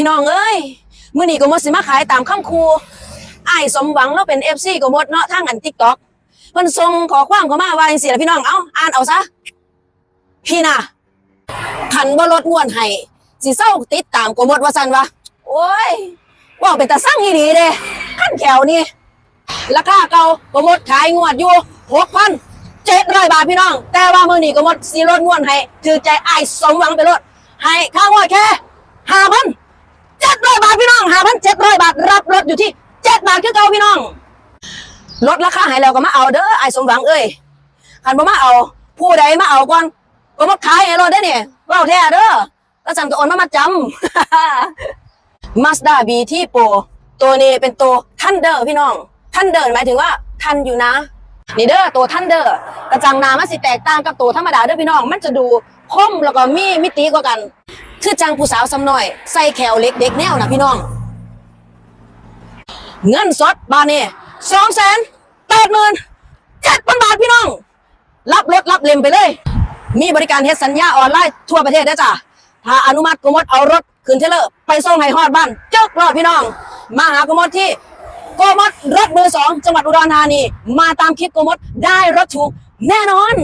พี่น้องเอ้ยมื่อนี้ก็มดสิมาขายตามข้าครูอ้ายสมหวังเราเป็นเอฟซีก็มดเนาะทางอัน TikTok เพิ่นทรงขอความเข้ามาว่าจังซี่ล่ะพี่น้องเอ้าอ่านเอาซะพี่น่ะขันบ่ลดงวนให้สิเศร้าติดตามก็มดว่าสันวะโอ้ยว่าเป็นตาสร้างอีหลีเด้ขั้นแขวนี่ราคาเก่าก็มดขายงวดอยู่จ็ดร้อยบาทพี่น้อง แต่ว่าเมื่อนี้ก็มดสิลดงวนให้ถือใจอ้ายสมหวังไปลดให้ข้างวดแค่ห5,000าพันเจ็ดร้อยบาท รับรถอยู่ที่เจ็ดบาทคือเก่าพี่น้อง ลดราคาให้แล้วก็มาเอาเด้อไอ้สมหวังเอ้ยคันบ่มาเอา ผู้ใดมาเอาก่อนก็มาขายให้รถได้เนี่ยว้าแท้เด้อแล้วจังก็โอนมามาจำ Mazda B ที่โปรตัวนี้เป็นตัวทันเดอร์พี่น้องทันเดอร์หมายถึงว่าทันอยู่นะนี่เด้อตัวทันเดอร์กระจังนามันสิแตกต่างกับตัวธรรมดาเด้อพี่น้อง มันจะดูคมแล้วก็มีมิติกว่ากัน คือจังผู้สาวซำหน่อย ใส่แขวเล็กเด็กแนวนะพี่น้อง เงินสดบาทนี่สองแสนแปดหมื่นเจ็ดพันบาทพี่น้อง รับรถรับเลมไปเลย มีบริการเฮ็ดสัญญาออนไลน์ทั่วประเทศได้จ้ะถ้าอนุมัติกมดเอารถคืนเทเลอร์ไปส่งให้ฮอดบ้านเจ้ารอดพี่น้อง มาหากมดที่กมดรถมือสองจังหวัดอุดรธานี มาตามคลิปกมดได้รถถูกแน่นอน